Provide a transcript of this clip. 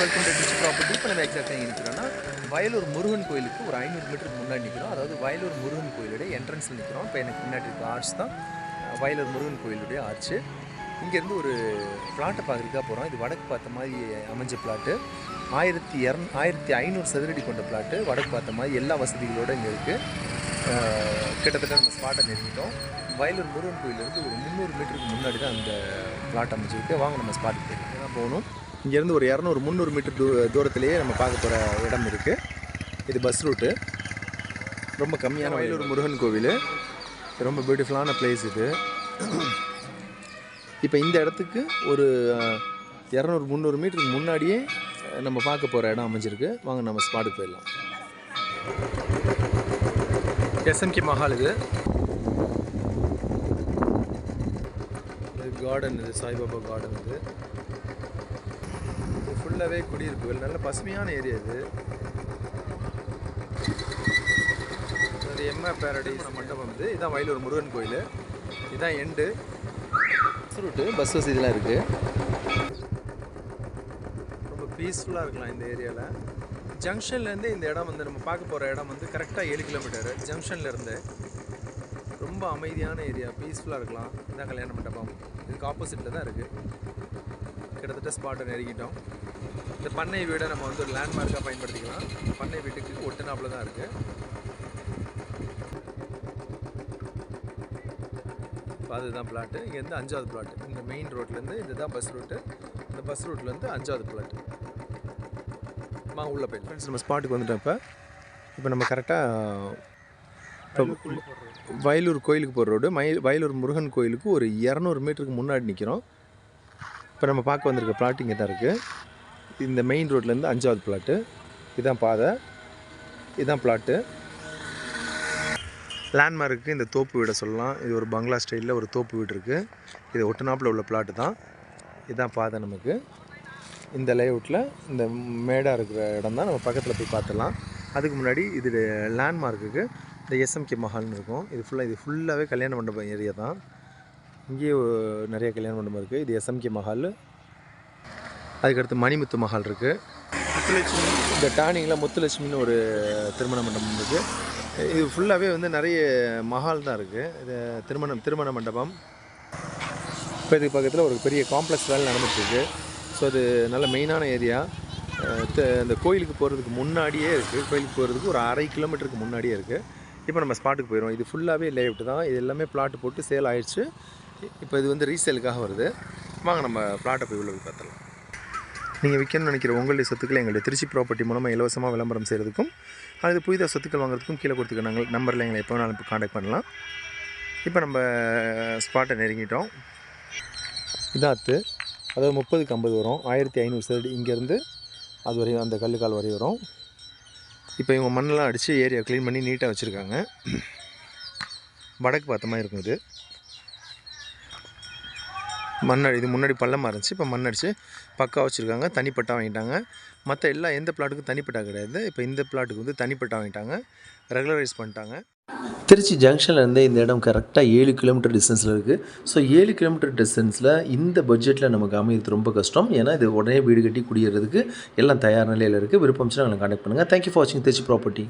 Welcome to ditch property இப்போ நம்ம எக்ஸாக்டாக எங்கே நிற்கிறோம்னா வயலூர் முருகன் கோயிலுக்கு ஒரு ஐநூறு மீட்டருக்கு முன்னாடி நிற்கிறோம் அதாவது வயலூர் முருகன் கோயிலுடைய என்ட்ரன்ஸில் நிற்கிறோம் இப்போ எனக்கு முன்னாடி இருக்க ஆர்ச் தான். வயலூர் முருகன் கோயிலுடைய ஆர்ச்சு இங்கேருந்து ஒரு பிளாட்டை பார்க்குறதுக்காக போகிறோம் இது வடக்கு பார்த்த மாதிரி அமைஞ்ச பிளாட்டு ஆயிரத்தி இரநூ ஆயிரத்தி ஐநூறு சதுரடி கொண்ட பிளாட்டு வடக்கு பார்த்த மாதிரி எல்லா வசதிகளோடு இங்கே இருக்குது கிட்டத்தட்ட நம்ம ஸ்பாட்டை நெருங்கிட்டோம். வயலூர் முருகன் கோயிலேருந்து ஒரு முந்நூறு மீட்டருக்கு முன்னாடி தான் அந்த பிளாட் அமைஞ்சிருக்கு. வாங்க நம்ம ஸ்பாட்டுக்கு தான் போகணும். இங்கேருந்து ஒரு இரநூறு முந்நூறு மீட்டர் தூ தூரத்துலேயே நம்ம பார்க்க போகிற இடம் இருக்குது இது பஸ் ரூட்டு ரொம்ப கம்மியான வயலூர் முருகன் கோவில். ரொம்ப பியூட்டிஃபுல்லான பிளேஸ் இது. இப்போ இந்த இடத்துக்கு ஒரு இரநூறு முந்நூறு மீட்டருக்கு முன்னாடியே நம்ம பார்க்க போகிற இடம் அமைஞ்சிருக்கு. வாங்க நம்ம ஸ்பாட்டுக்கு போயிடலாம். எஸ்எம்கே மஹால் இது. கார்டன் இது சாய்பாபா கார்டன் இது. இது ஃபுல்லாகவே குடியிருப்புகள் நல்ல பசுமையான ஏரியா இது. இது எம்ஏ பேரடைஸ் மண்டபம் இது. இதான் வயலூர் முருகன் கோயில். இதான் எண்டு பஸ் ரூட்டு பஸ் வசதிலாம் இருக்குது ரொம்ப பீஸ்ஃபுல்லாக இருக்கலாம் இந்த ஏரியாவில் ஜங்ஷன்லேருந்து இந்த இடம் வந்து நம்ம பார்க்க போகிற இடம் வந்து கரெக்டாக ஏழு கிலோமீட்டர் ஜங்ஷன்லேருந்து ரொம்ப அமைதியான ஏரியா. பீஸ்ஃபுல்லாக இருக்கலாம். இதான் கல்யாண மண்டபம். இதுக்கு ஆப்போசிட்டில் தான் இருக்குது கிட்டத்தட்ட ஸ்பாட்டை நெருங்கிட்டோம். இந்த பண்ணை வீடை நம்ம வந்து ஒரு லேண்ட்மார்க்காக பயன்படுத்திக்கலாம். பண்ணை வீட்டுக்கு ஒட்டுனாப்புல தான் இருக்குது இப்போ அதுதான் பிளாட்டு இங்கேருந்து அஞ்சாவது பிளாட்டு இந்த மெயின் ரோட்லேருந்து இதுதான் பஸ் ரூட்டு இந்த பஸ் ரூட்லேருந்து அஞ்சாவது பிளாட்டு மா உள்ள போய் ஃப்ரெண்ட்ஸ் நம்ம ஸ்பாட்டுக்கு வந்துட்டோம் இப்போ. இப்போ நம்ம கரெக்டாக இப்போ வயலூர் கோயிலுக்கு போகிற ரோடு மை வயலூர் முருகன் கோயிலுக்கு ஒரு இரநூறு மீட்டருக்கு முன்னாடி நிற்கிறோம் இப்போ நம்ம பார்க்க வந்திருக்க பிளாட் இங்கே தான் இருக்குது இந்த மெயின் ரோட்லேருந்து அஞ்சாவது பிளாட்டு இதுதான் பாதை. இதுதான் பிளாட்டு லேண்ட்மார்க்கு இந்த தோப்பு வீடை சொல்லலாம். இது ஒரு பங்களா ஸ்டைலில் ஒரு தோப்பு வீடு இருக்குது இது ஒட்டுநாப்பில் உள்ள பிளாட்டு தான். இதுதான் பாதை நமக்கு. இந்த லேஅவுட்டில் இந்த மேடாக இருக்கிற இடம் தான் நம்ம பக்கத்தில் போய் பார்த்துடலாம். அதுக்கு முன்னாடி இது லேண்ட்மார்க்குக்கு இந்த எஸ்எம்கே மஹால்னு இருக்கும். இது ஃபுல்லாக இது ஃபுல்லாகவே கல்யாண மண்டபம் ஏரியா தான். இங்கேயே நிறைய கல்யாண மண்டபம் இருக்குது இது எஸ்எம்கே மஹால். அதுக்கடுத்து மணிமுத்து மஹால் இருக்குது இந்த டேர்னிங்கில் முத்துலட்சுமின்னு ஒரு திருமண மண்டபம் இருக்குது இது ஃபுல்லாகவே வந்து நிறைய மஹால் தான் இருக்குது இது திருமணம் திருமண மண்டபம். இப்போ இதுக்கு பக்கத்தில் ஒரு பெரிய காம்ப்ளெக்ஸ் வேலை நடந்துட்டுருக்கு ஸோ அது நல்ல மெயினான ஏரியா இந்த கோயிலுக்கு போகிறதுக்கு முன்னாடியே இருக்குது கோயிலுக்கு போகிறதுக்கு ஒரு அரை கிலோமீட்டருக்கு முன்னாடியே இருக்குது இப்போ நம்ம ஸ்பாட்டுக்கு போயிடும் இது ஃபுல்லாகவே லேஅவுட் தான். இது எல்லாமே பிளாட் போட்டு சேல் ஆயிடுச்சு. இப்போ இது வந்து ரீசேலுக்காக வருது. வாங்க நம்ம பிளாட்டை போய் உள்ள போய் பார்த்துடலாம். நீங்கள் விற்கணும்னு நினைக்கிற உங்களுடைய சொத்துக்களை எங்களுடைய திருச்சி ப்ராப்பர்ட்டி மூலமாக இலவசமாக விளம்பரம் செய்கிறதுக்கும் அல்லது புதிதாக சொத்துக்கள் வாங்குறதுக்கும் கீழே கொடுத்துக்க நாங்கள் நம்பரில் எங்களை எப்போ வேணாலும் காண்டாக்ட் பண்ணலாம். இப்போ நம்ம ஸ்பாட்டை நெருங்கிட்டோம். இதான் அத்து. அதாவது முப்பதுக்கு ஐம்பது வரும். ஆயிரத்தி ஐநூறு சைடு இங்கேருந்து அது வரையும் அந்த கல்லுக்கால் வரையும் வரும். இப்போ இவங்க மண்ணெல்லாம் அடித்து ஏரியா க்ளீன் பண்ணி நீட்டாக வச்சுருக்காங்க. வடக்கு பார்த்த மாதிரி இருக்கும் இது. மண் அடி இது முன்னாடி பள்ளமாக இருந்துச்சு இப்போ மண் அடித்து பக்கா வச்சுருக்காங்க தனிப்பட்டா வாங்கிட்டாங்க. மற்ற எல்லா எந்த பிளாட்டுக்கும் தனிப்பட்டா கிடையாது. இப்போ இந்த பிளாட்டுக்கு வந்து தனிப்பட்டா வாங்கிட்டாங்க ரெகுலரைஸ் பண்ணிட்டாங்க. திருச்சி ஜங்ஷன்லேருந்து இந்த இடம் கரெக்டாக ஏழு கிலோமீட்டர் டிஸ்டன்ஸில் இருக்குது ஸோ ஏழு கிலோமீட்டர் டிஸ்டன்ஸில் இந்த பட்ஜெட்டில் நமக்கு அமைகிறது ரொம்ப கஷ்டம். ஏன்னா இது உடனே வீடு கட்டி குடியேறதுக்கு எல்லாம் தயார் நிலையில் இருக்குது விருப்பம் நாங்கள் கான்டாக்ட் பண்ணுங்கள் தேங்க்யூ ஃபார் வாட்சிங் திருச்சி ப்ராப்பர்ட்டி